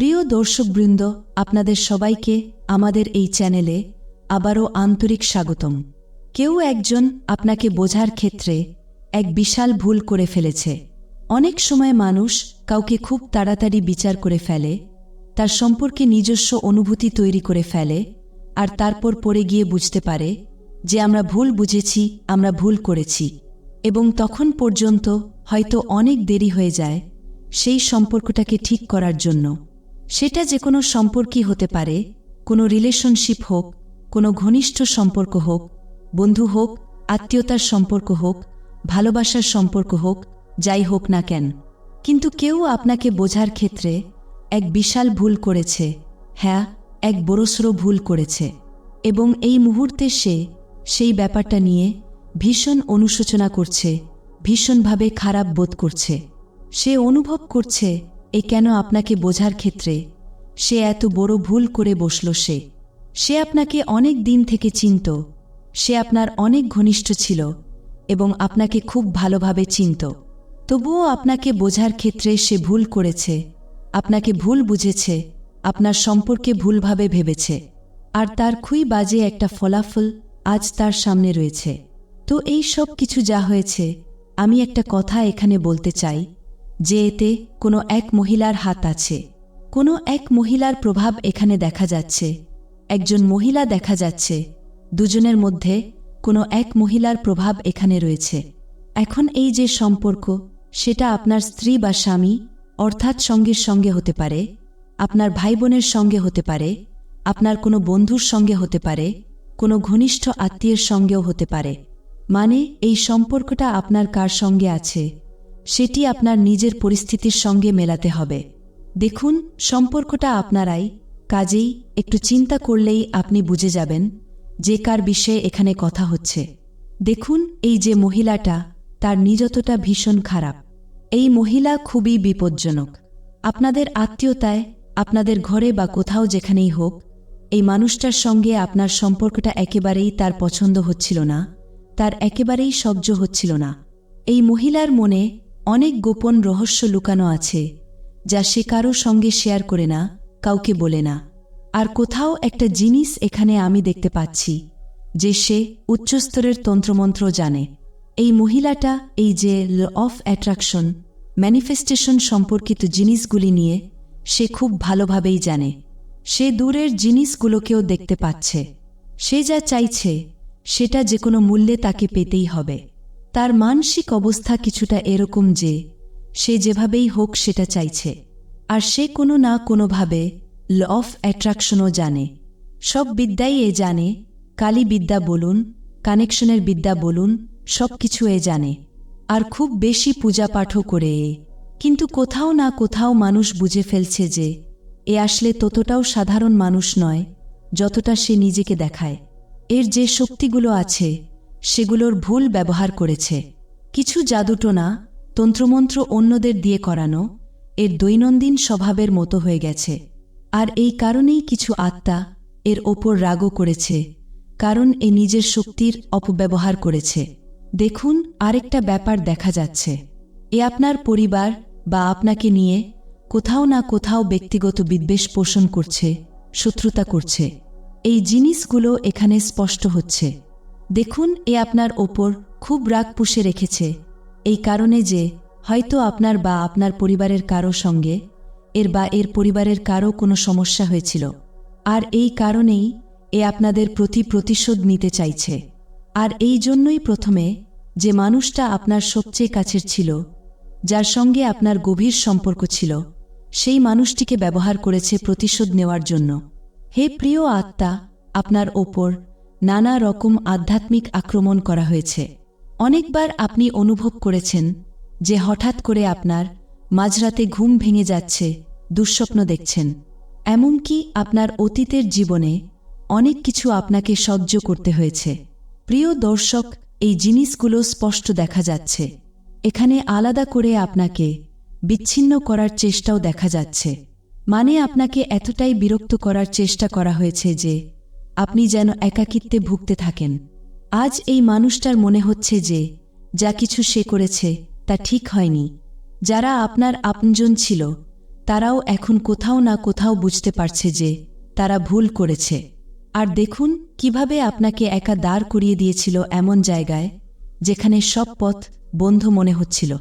প্রিয় দর্শকবৃন্দ, আপনাদের সবাইকে আমাদের এই চ্যানেলে আবারও আন্তরিক স্বাগতম। কেউ একজন আপনাকে বোঝার ক্ষেত্রে এক বিশাল ভুল করে ফেলেছে। অনেক সময় মানুষ কাউকে খুব তাড়াতাড়ি বিচার করে ফেলে, তার সম্পর্কে নিজস্ব অনুভূতি তৈরি করে ফেলে, আর তারপর পড়ে গিয়ে বুঝতে পারে যে আমরা ভুল বুঝেছি, আমরা ভুল করেছি, এবং তখন পর্যন্ত হয়তো অনেক দেরি হয়ে যায় সেই সম্পর্কটাকে ঠিক করার জন্য। সেটা যে কোনো সম্পর্কই হতে পারে, কোনো রিলেশনশিপ হোক, কোনো ঘনিষ্ঠ সম্পর্ক হোক, বন্ধু হোক, আত্মীয়তার সম্পর্ক হোক, ভালোবাসার সম্পর্ক হোক, যাই হোক না কেন। কিন্তু কেউ আপনাকে বোঝার ক্ষেত্রে এক বিশাল ভুল করেছে হ্যাঁ এক বড়সড় ভুল করেছে। এবং এই মুহূর্তে সে সেই ব্যাপারটা নিয়ে ভীষণ অনুশোচনা করছে, ভীষণভাবে খারাপ বোধ করছে। সে অনুভব করছে এ কেন আপনাকে বোঝার ক্ষেত্রে সে এত বড় ভুল করে বসল সে? সে আপনাকে অনেক দিন থেকে চিনত। সে আপনার অনেক ঘনিষ্ঠ ছিল এবং আপনাকে খুব ভালোভাবে চিনত। তবুও আপনাকে বোঝার ক্ষেত্রে সে ভুল করেছে। আপনাকে ভুল বুঝেছে। আপনার সম্পর্কে ভুলভাবে ভেবেছে। আর তার খুই বাজে একটা ফলাফল আজ তার সামনে রয়েছে। তো এই সব কিছু যা হয়েছে, আমি একটা কথা এখানে বলতে চাই। যে এতে কোনো এক মহিলার হাত আছে। কোনো এক মহিলার প্রভাব এখানে দেখা যাচ্ছে। একজন মহিলা দেখা যাচ্ছে। দুজনের মধ্যে কোনো এক মহিলার প্রভাব এখানে রয়েছে। এখন এই যে সম্পর্ক, সেটা আপনার স্ত্রী বা স্বামী, অর্থাৎ সঙ্গীর সঙ্গে হতে পারে, আপনার ভাই বোনের সঙ্গে হতে পারে, আপনার কোনো বন্ধুর সঙ্গে হতে পারে, কোনো ঘনিষ্ঠ আত্মীয়ের সঙ্গেও হতে পারে। মানে এই সম্পর্কটা আপনার কার সঙ্গে আছে? সেটি আপনার নিজের পরিস্থিতির সঙ্গে মেলাতে হবে। দেখুন, সম্পর্কটা আপনারাই, কাজেই একটু চিন্তা করলেই আপনি বুঝে যাবেন যে কার বিষয়ে এখানে কথা হচ্ছে। দেখুন, এই যে মহিলাটা, তার নিজতটা ভীষণ খারাপ। এই মহিলা খুবই বিপজ্জনক। আপনাদের আত্মীয়তায়, আপনাদের ঘরে বা কোথাও যেখানেই হোক, এই মানুষটার সঙ্গে আপনার সম্পর্কটা একেবারেই তার পছন্দ হচ্ছিল না, তার একেবারেই সহ্য হচ্ছিল না। এই মহিলার মনে অনেক গোপন রহস্য লুকানো আছে, যা সে কারও সঙ্গে শেয়ার করে না, কাউকে বলে না। আর কোথাও একটা জিনিস এখানে আমি দেখতে পাচ্ছি, যে সে উচ্চস্তরের তন্ত্রমন্ত্র জানে। এই মহিলাটা, এই যে ল অফ অ্যাট্রাকশন, ম্যানিফেস্টেশন সম্পর্কিত জিনিসগুলি নিয়ে, সে খুব ভালোভাবেই জানে। সে দূরের জিনিসগুলোকেও দেখতে পাচ্ছে। সে যা চাইছে, সেটা যে কোনো মূল্যে তাকে পেতেই হবে। তার মানসিক অবস্থা কিছুটা এরকম যে, সে যেভাবেই হোক সেটা চাইছে। আর সে কোনো না কোনোভাবে ল অফ অ্যাট্রাকশনও জানে। সব বিদ্যাই এ জানে, কালী বিদ্যা বলুন, কানেকশনের বিদ্যা বলুন, সব কিছু এ জানে। আর খুব বেশি পূজা পাঠও করে এ। কিন্তু কোথাও না কোথাও মানুষ বুঝে ফেলছে যে, এ আসলে ততটাও সাধারণ মানুষ নয়, যতটা সে নিজেকে দেখায়। এর যে শক্তিগুলো আছে সেগুলোর ভুল ব্যবহার করেছে। কিছু জাদুটোনা তন্ত্রমন্ত্র অন্যদের দিয়ে করানো, এর দৈনন্দিন স্বভাবের মতো হয়ে গেছে। আর এই কারণেই কিছু আত্মা এর ওপর রাগও করেছে, কারণ এ নিজের শক্তির অপব্যবহার করেছে। দেখুন, আরেকটা ব্যাপার দেখা যাচ্ছে। এ আপনার পরিবার বা আপনাকে নিয়ে কোথাও না কোথাও ব্যক্তিগত বিদ্বেষ পোষণ করছে, শত্রুতা করছে। এই জিনিসগুলো এখানে স্পষ্ট হচ্ছে। দেখুন, এ আপনার ওপর খুব রাগ পুষে রেখেছে। এই কারণে যে, হয়তো আপনার বা আপনার পরিবারের কারও সঙ্গে, এর বা এর পরিবারের কারও কোনো সমস্যা হয়েছিল। আর এই কারণেই এ আপনাদের প্রতি প্রতিশোধ নিতে চাইছে। আর এই জন্যই প্রথমে যে মানুষটা আপনার সবচেয়ে কাছের ছিল, যার সঙ্গে আপনার গভীর সম্পর্ক ছিল, সেই মানুষটিকে ব্যবহার করেছে প্রতিশোধ নেওয়ার জন্য। হে প্রিয় আত্মা, আপনার ওপর নানা রকম আধ্যাত্মিক আক্রমণ করা হয়েছে। অনেকবার আপনি অনুভব করেছেন যে হঠাৎ করে আপনার মাঝরাতে ঘুম ভেঙে যাচ্ছে, দুঃস্বপ্ন দেখছেন। এমনকি আপনার অতীতের জীবনে অনেক কিছু আপনাকে সহ্য করতে হয়েছে। প্রিয় দর্শক, এই জিনিসগুলো স্পষ্ট দেখা যাচ্ছে। এখানে আলাদা করে আপনাকে বিচ্ছিন্ন করার চেষ্টাও দেখা যাচ্ছে। মানে আপনাকে এতটাই বিরক্ত করার চেষ্টা করা হয়েছে যে আপনি যেন একাকিত্বে ভুগতে থাকেন। আজ এই মানুষটার মনে হচ্ছে যে, যা কিছু সে করেছে, তা ঠিক হয়নি। যারা আপনার আপনজন ছিল, তারাও এখন কোথাও না কোথাও বুঝতে পারছে যে, তারা ভুল করেছে। আর দেখুন, কীভাবে আপনাকে একা দাঁড় করিয়ে দিয়েছিল এমন জায়গায়, যেখানে সব পথ বন্ধ মনে হচ্ছিল।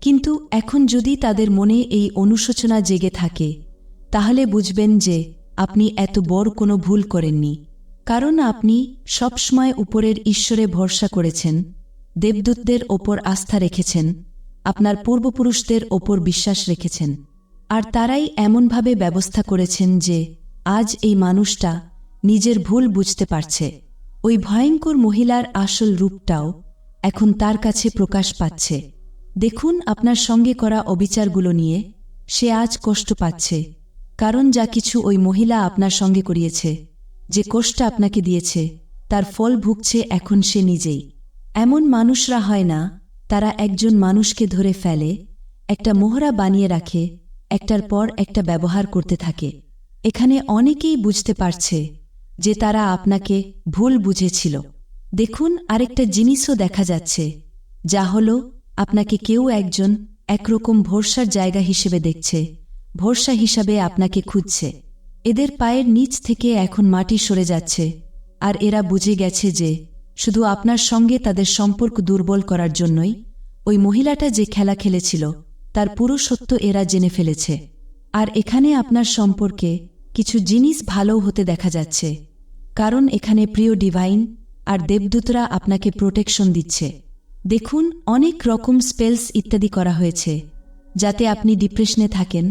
কিন্তু এখন যদি তাদের মনে এই অনুশোচনা জেগে থাকে, তাহলে বুঝবেন যে, আপনি এত বড় কোনো ভুল করেননি। কারণ আপনি সবসময় উপরের ঈশ্বরে ভরসা করেছেন, দেবদূতদের ওপর আস্থা রেখেছেন, আপনার পূর্বপুরুষদের ওপর বিশ্বাস রেখেছেন। আর তারাই এমনভাবে ব্যবস্থা করেছেন যে আজ এই মানুষটা নিজের ভুল বুঝতে পারছে। ওই ভয়ঙ্কর মহিলার আসল রূপটাও এখন তার কাছে প্রকাশ পাচ্ছে। দেখুন আপনার সঙ্গে করা অবিচারগুলো নিয়ে সে আজ কষ্ট পাচ্ছে, কারণ যা কিছু ওই মহিলা আপনার সঙ্গে করিয়েছে। যে কষ্ট আপনাকে দিয়েছে, তার ফল ভুগছে এখন সে নিজেই। এমন মানুষরা হয় না, তারা একজন মানুষকে ধরে ফেলে, একটা মোহরা বানিয়ে রাখে, একটার পর একটা ব্যবহার করতে থাকে। এখানে অনেকেই বুঝতে পারছে যে তারা আপনাকে ভুল বুঝেছিল। দেখুন আরেকটা জিনিসও দেখা যাচ্ছে, যা হল আপনাকে কেউ একজন একরকম ভরসার জায়গা হিসেবে দেখছে, ভরসা হিসাবে আপনাকে খুঁজছে। এদের পায়ের নিচ থেকে এখন মাটি সরে যাচ্ছে, আর এরা বুঝে গেছে যে, শুধু আপনার সঙ্গে তাদের সম্পর্ক দুর্বল করার জন্যই, ওই মহিলাটা যে খেলা খেলেছিল, তার পুরো সত্য এরা জেনে ফেলেছে। আর এখানে আপনার সম্পর্কে কিছু জিনিস ভালো হতে দেখা যাচ্ছে, কারণ এখানে প্রিয় ডিভাইন আর দেবদূতরা আপনাকে প্রোটেকশন দিচ্ছে। দেখুন, অনেক রকম স্পেলস ইত্যাদি করা হয়েছে, যাতে আপনি ডিপ্রেশনে থাকেন,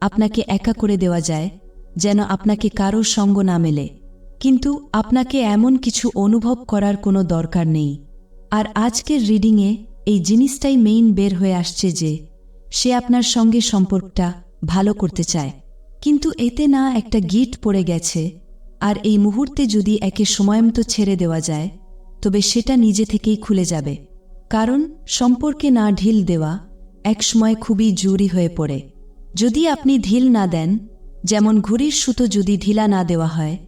আপনাকে একা করে দেওয়া যায় যেন আপনাকে কারও সঙ্গ না মেলে। কিন্তু আপনাকে এমন কিছু অনুভব করার কোনো দরকার নেই। আর আজকের রিডিংয়ে এই জিনিসটাই মেইন বের হয়ে আসছে যে, সে আপনার সঙ্গে সম্পর্কটা ভালো করতে চায়। কিন্তু এতে না একটা গিট পড়ে গেছে। আর এই মুহূর্তে যদি একে সময়মতো ছেড়ে দেওয়া যায়, তবে সেটা নিজে থেকেই খুলে যাবে। কারণ সম্পর্কে না ঢিল দেওয়া একসময় খুবই জরুরি হয়ে পড়ে। যদি আপনি ঢিল না দেন যেমন ঘুড়ির সুতো যদি ঢিলা না দেওয়া হয়,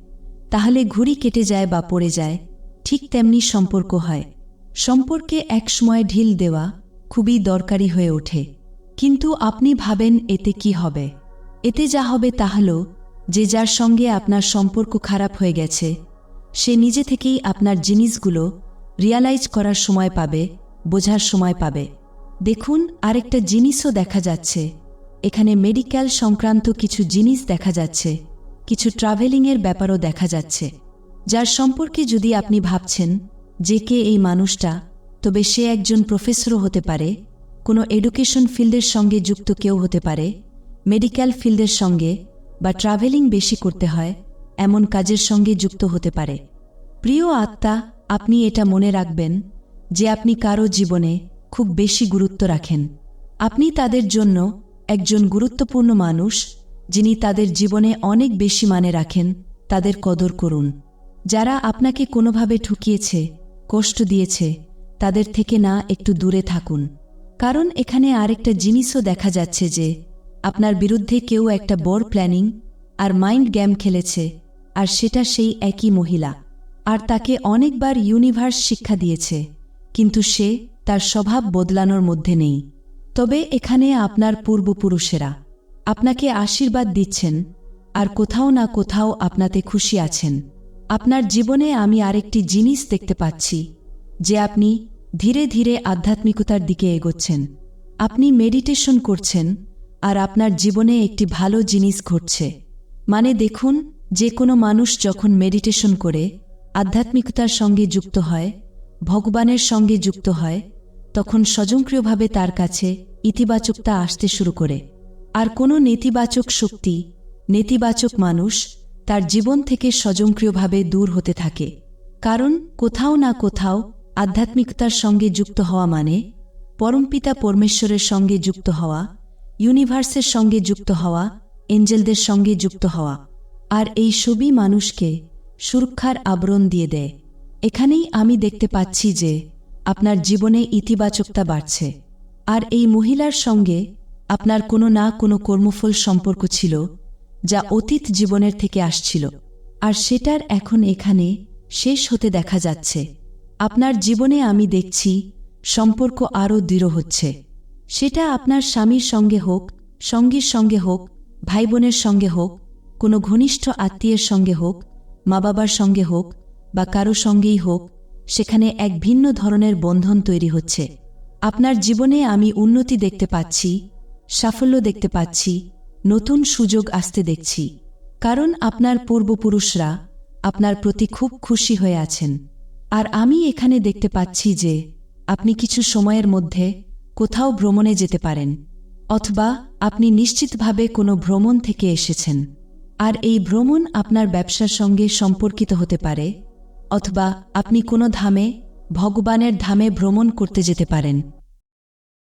তাহলে ঘুড়ি কেটে যায় বা পড়ে যায়, ঠিক তেমনি সম্পর্ক হয়। সম্পর্কে একসময় ঢিল দেওয়া খুবই দরকারি হয়ে ওঠে। কিন্তু আপনি ভাবেন এতে কি হবে? এতে যা হবে তা হল, যে যার সঙ্গে আপনার সম্পর্ক খারাপ হয়ে গেছে, সে নিজে থেকেই আপনার জিনিসগুলো রিয়ালাইজ করার সময় পাবে, বোঝার সময় পাবে। দেখুন, আরেকটা জিনিসও দেখা যাচ্ছে। এখানে মেডিকেল সংক্রান্ত কিছু জিনিস দেখা যাচ্ছে, কিছু ট্রাভেলিংয়ের ব্যাপারও দেখা যাচ্ছে, যার সম্পর্কে যদি আপনি ভাবছেন যে কে এই মানুষটা, তবে সে একজন প্রফেসরও হতে পারে, কোনো এডুকেশন ফিল্ডের সঙ্গে যুক্ত কেউ হতে পারে মেডিকেল ফিল্ডের সঙ্গে বা ট্রাভেলিং বেশি করতে হয়, এমন কাজের সঙ্গে যুক্ত হতে পারে। প্রিয় আত্মা, আপনি এটা মনে রাখবেন যে আপনি কারও জীবনে খুব বেশি গুরুত্ব রাখেন। আপনি তাদের জন্য একজন গুরুত্বপূর্ণ মানুষ যিনি তাদের জীবনে অনেক বেশি মানে রাখেন, তাদের কদর করুন। যারা আপনাকে কোনোভাবে ঠুকিয়েছে, কষ্ট দিয়েছে, তাদের থেকে না একটু দূরে থাকুন। কারণ এখানে আরেকটা জিনিসও দেখা যাচ্ছে যে, আপনার বিরুদ্ধে কেউ একটা বড় প্ল্যানিং আর মাইন্ড গেম খেলেছে, আর সেটা সেই একই মহিলা। আর তাকে অনেকবার ইউনিভার্স শিক্ষা দিয়েছে, কিন্তু সে তার স্বভাব বদলানোর মধ্যে নেই। তবে এখানে আপনার পূর্বপুরুষেরা আপনাকে আশীর্বাদ দিচ্ছেন, আর কোথাও না কোথাও আপনাতে খুশি আছেন। আপনার জীবনে আমি আরেকটি জিনিস দেখতে পাচ্ছি, যে আপনি ধীরে ধীরে আধ্যাত্মিকতার দিকে এগোচ্ছেন। আপনি মেডিটেশন করছেন, আর আপনার জীবনে একটি ভালো জিনিস ঘটছে। মানে দেখুন, যে কোনো মানুষ যখন মেডিটেশন করে, আধ্যাত্মিকতার সঙ্গে যুক্ত হয়, ভগবানের সঙ্গে যুক্ত হয় তখন স্বয়ংক্রিয়ভাবে তার কাছে ইতিবাচকতা আসতে শুরু করে। আর কোনো নেতিবাচক শক্তি, নেতিবাচক মানুষ তার জীবন থেকে স্বজনক্রিয়ভাবে দূর হতে থাকে। কারণ কোথাও না কোথাও আধ্যাত্মিকতার সঙ্গে যুক্ত হওয়া মানে পরমপিতা পরমেশ্বরের সঙ্গে যুক্ত হওয়া, ইউনিভার্সের সঙ্গে যুক্ত হওয়া, এঞ্জেলদের সঙ্গে যুক্ত হওয়া। আর এই সবই মানুষকে সুরক্ষার আবরণ দিয়ে দেয়। এখানেই আমি দেখতে পাচ্ছি যে আপনার জীবনে ইতিবাচকতা বাড়ছে। আর এই মহিলার সঙ্গে আপনার কোনো না কোনো কর্মফল সম্পর্ক ছিল, যা অতীত জীবনের থেকে আসছিল। আর সেটার এখন এখানে শেষ হতে দেখা যাচ্ছে। আপনার জীবনে আমি দেখছি সম্পর্ক আরও দৃঢ় হচ্ছে। সেটা আপনার স্বামীর সঙ্গে হোক, সঙ্গীর সঙ্গে হোক ভাই বোনের সঙ্গে হোক, কোনো ঘনিষ্ঠ আত্মীয়ের সঙ্গে হোক মা বাবার সঙ্গে হোক বা কারও সঙ্গেই হোক সেখানে এক ভিন্ন ধরনের বন্ধন তৈরি হচ্ছে। আপনার জীবনে আমি উন্নতি দেখতে পাচ্ছি, সাফল্য দেখতে পাচ্ছি, নতুন সুযোগ আসতে দেখছি। কারণ আপনার পূর্বপুরুষরা আপনার প্রতি খুব খুশি হয়ে আছেন। আর আমি এখানে দেখতে পাচ্ছি যে আপনি কিছু সময়ের মধ্যে কোথাও ভ্রমণে যেতে পারেন, অথবা আপনি নিশ্চিতভাবে কোনো ভ্রমণ থেকে এসেছেন। আর এই ভ্রমণ আপনার ব্যবসার সঙ্গে সম্পর্কিত হতে পারে অথবা আপনি কোনো ধামে ভগবানের ধামে ভ্রমণ করতে যেতে পারেন।